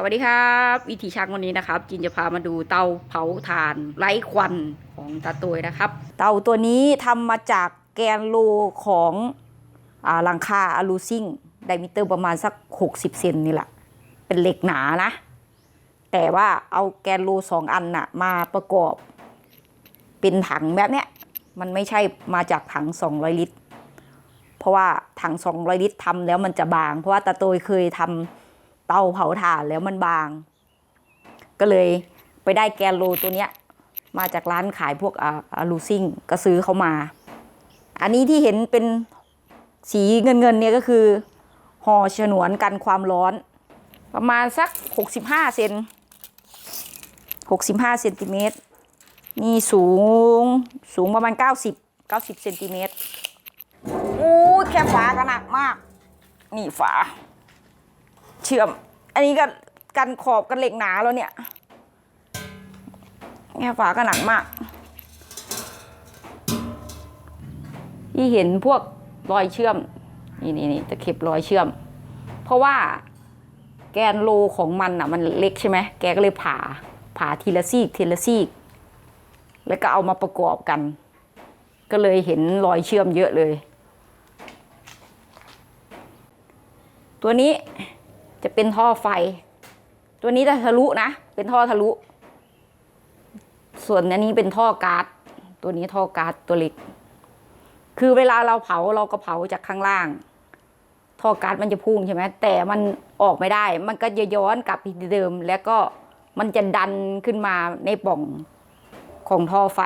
สวัสดีครับ วิธีช่างวันนี้นะครับ จินจะพามาดูเตาเผาถ่านไร้ควันของตาตวยนะครับ เตาตัวนี้ทำมาจากแกนโลของหลังคาอะลูซิ่งไดมิเตอร์ประมาณสัก 60 เซนนี่แหละ เป็นเหล็กหนานะ แต่ว่าเอาแกนโลสองอันน่ะมาประกอบ เป็นถังแบบเนี้ยมันไม่ใช่มาจากถัง 200 ลิตร เพราะว่าถัง 200 ลิตรทำแล้วมันจะบาง เพราะว่าตาโตยเคยทำ เตาเผาถ่านแล้วมันบาง ก็เลยไปได้แกนโลตัวเนี้ยมาจากร้านขายพวกอะลูซิ่งก็ซื้อเขามา อันนี้ที่เห็นเป็นสีเงินเงินๆเนี่ยก็คือห่อฉนวนกันความร้อน ประมาณสัก 65เซน65เซนติเมตรนี่สูงสูงประมาณ 90 90เซนติเมตรโอ้แค่ฝาก็หนักมาก นี่ฝา เชื่อม อันนี้ก็กันขอบกันเหล็กหนาแล้วเนี่ยแค่ฝาก็หนักมาก ที่เห็นพวกรอยเชื่อม นี่นี่นี่ตะเข็บรอยเชื่อม เพราะว่าแกนโลของมันอะ มันเล็กใช่ไหมแกก็เลยผ่าผ่าทีละซีกทีละซีก แล้วก็เอามาประกอบกัน ก็เลยเห็นรอยเชื่อมเยอะเลย ตัวนี้ จะเป็นท่อไฟ ตัวนี้จะทะลุนะ เป็นท่อทะลุ ส่วนอันนี้เป็นท่อกา๊าซตัวนี้ท่อกา๊าซตัวเล็ก คือเวลาเราเผาเราก็เผาจากข้างล่าง ท่อกา๊าซมันจะพุ่งใช่ไหมแต่มันออกไม่ได้ มันก็จะย้อนกลับไปเดิม แล้วก็มันจะดันขึ้นมาในป่องของท่อไฟ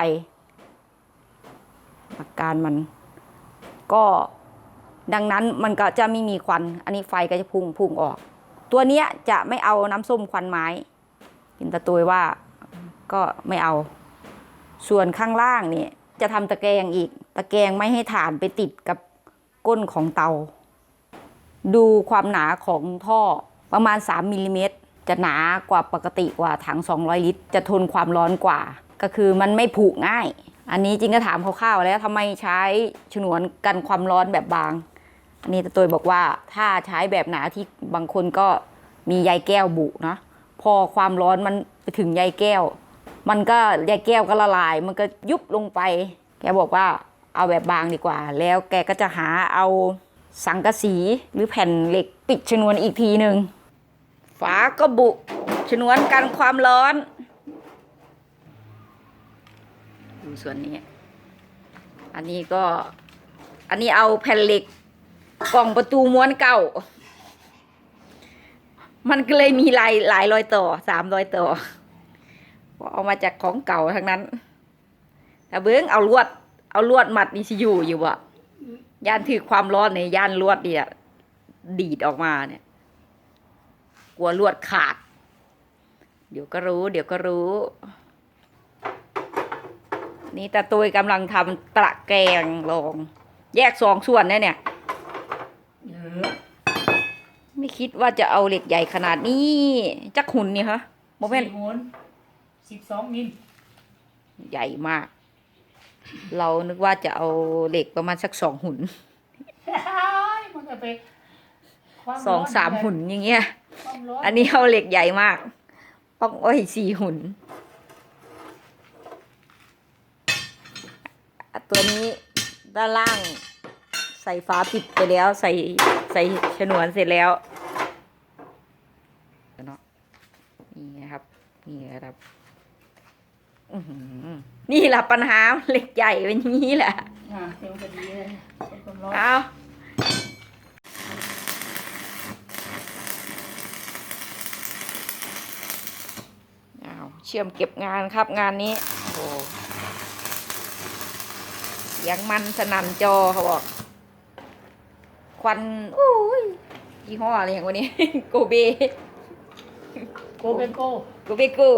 หลักการมันก็ดังนั้นมันก็จะไม่มีควัน อันนี้ไฟก็จะพุ่งพุ่งออก ตัวเนี้ยจะไม่เอาน้ำส้มควันไม้เห็นตะตุยว่าก็ไม่เอา ส่วนข้างล่างเนี่ยจะทำตะแกรงอีก ตะแกรงไม่ให้ฐานไปติดกับก้นของเตา ดูความหนาของท่อประมาณ 3มิลลิเมตรจะหนากว่าปกติกว่าถัง 200 ลิตร จะทนความร้อนกว่า ก็คือมันไม่ผุง่าย อันนี้จริงก็ถามคร่าวๆแล้วทำไมใช้ฉนวนกันความร้อนแบบบาง อันนี้ตะตวยบอกว่าถ้าใช้แบบหนาที่บางคนก็มีใยแก้วบุเนาะพอความร้อนมันไปถึงใยแก้ว มันก็ใยแก้วก็ละลาย มันก็ยุบลงไป แกบอกว่าเอาแบบบางดีกว่า แล้วแกก็จะหาเอาสังกะสีหรือแผ่นเหล็กปิดชนวนอีกทีหนึ่งฝาก็บุชนวนกันความร้อนดูส่วนนี้ อันนี้ก็อันนี้เอาแผ่นเหล็ก กล่องประตูม้วนเก่า มันก็เลยมีลายหลายรอยต่อสามรอยต่อเอามาจากของเก่าทั้งนั้นแต่เบิ้งเอาลวด เอาลวดมัดนี่สิอยู่อยู่บ่ย่านถือความร้อนในย่านลวดเนี่ยดีดออกมาเนี่ย กลัวลวดขาด เดี๋ยวก็รู้ เดี๋ยวก็รู้ นี่ตาตุยกำลังทำตะแกรงลอง แยกสองส่วนเนี่ยเนี่ย คิดว่าจะเอาเหล็กใหญ่ขนาดนี้ จักหุ่นนี่ฮะโมเมนสี่โหนสิบสองมิลใหญ่มาก เรานึกว่าจะเอาเหล็กประมาณสักสองหุ่นมันก็ไปความสองร้นสามหุ่นอย่างเงี้ยความร้อนอันนี้เอาเหล็กใหญ่มาก ต้องโอ้ยสี่หุ่น ตัวนี้ด้านล่างใส่ฝาปิดไปแล้วใส่ใส่ฉนวนเสร็จแล้ว เนาะนี่นะครับ นี่นะครับอื้อหือนี่แหละปัญหาเหล็กใหญ่เป็นอย่างนี้แหละอ่าเต็มพอดีเลยความร้อนเอาเอาเชื่อมเก็บงานครับงานนี้โอ้โหเสียงมันสนั่นจอเขาบอก ควันอุ้ยยี่ห้ออะไรอย่างวันนี้ โกเบ โกเบโก้โกเบโก้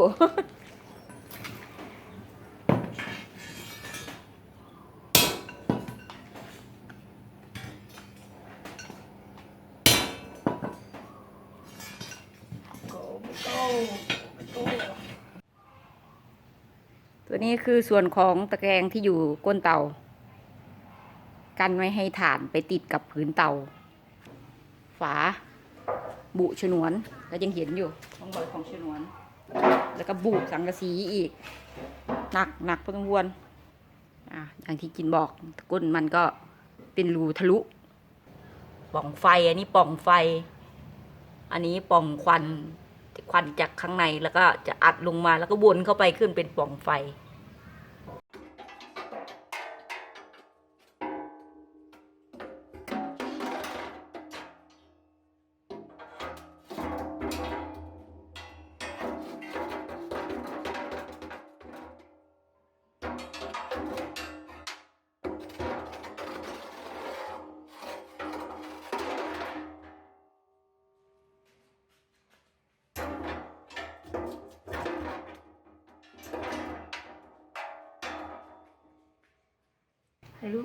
ตัวนี้คือส่วนของตะแกรงที่อยู่ก้นเตา กันไม่ให้ถ่านไปติดกับพื้นเตา ฝา บุฉนวนก็ยังเห็นอยู่ร่องรอยของฉนวน แล้วก็บุสังกะสีอีก หนักหนักพอสมควรอะอย่างที่กินบอกก้นมันก็เป็นรูทะลุปล่องไฟอันนี้ปล่องไฟ อันนี้ปล่องควันควันจากข้างในแล้วก็จะอัดลงมาแล้วก็วนเข้าไปขึ้นเป็นปล่องไฟ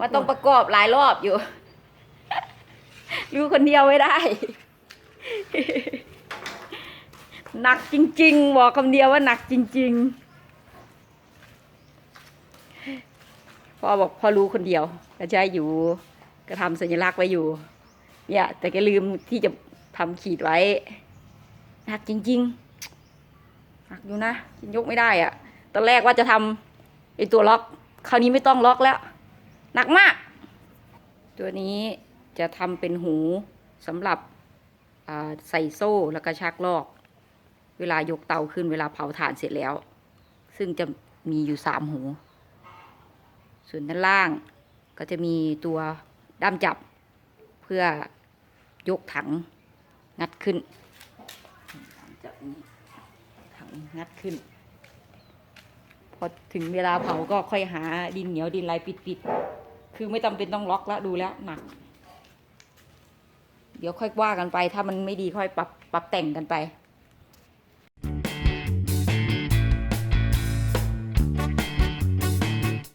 มันต้องประกอบหลายรอบอยู่ รู้คนเดียวไม่ได้ หนักจริง ๆ บอกคำเดียวว่าหนักจริง ๆ พ่อบอกพ่อรู้คนเดียว ก็ใช้อยู่ ก็ทำสัญลักษณ์ไว้อยู่ เนี่ย แต่ก็ลืมที่จะทำขีดไว้ หนักจริง ๆ หนักอยู่นะยกไม่ได้อะตอนแรกว่าจะทำไอตัวล็อก คราวนี้ไม่ต้องล็อกแล้ว หนักมาก ตัวนี้จะทำเป็นหูสำหรับใส่โซ่แล้วก็ชักลอก เวลายกเตาขึ้นเวลาเผาถ่านเสร็จแล้ว ซึ่งจะมีอยู่สามหู ส่วนด้านล่างก็จะมีตัวด้ามจับเพื่อยกถังงัดขึ้นถังงัดขึ้น พอถึงเวลาเผาก็ค่อยหาดินเหนียวดินลายปิดๆคือไม่จำเป็นต้องล็อกแล้วดูแล้วหนัก เดี๋ยวค่อยว่ากันไป ถ้ามันไม่ดีค่อยปรับปรับแต่งกันไป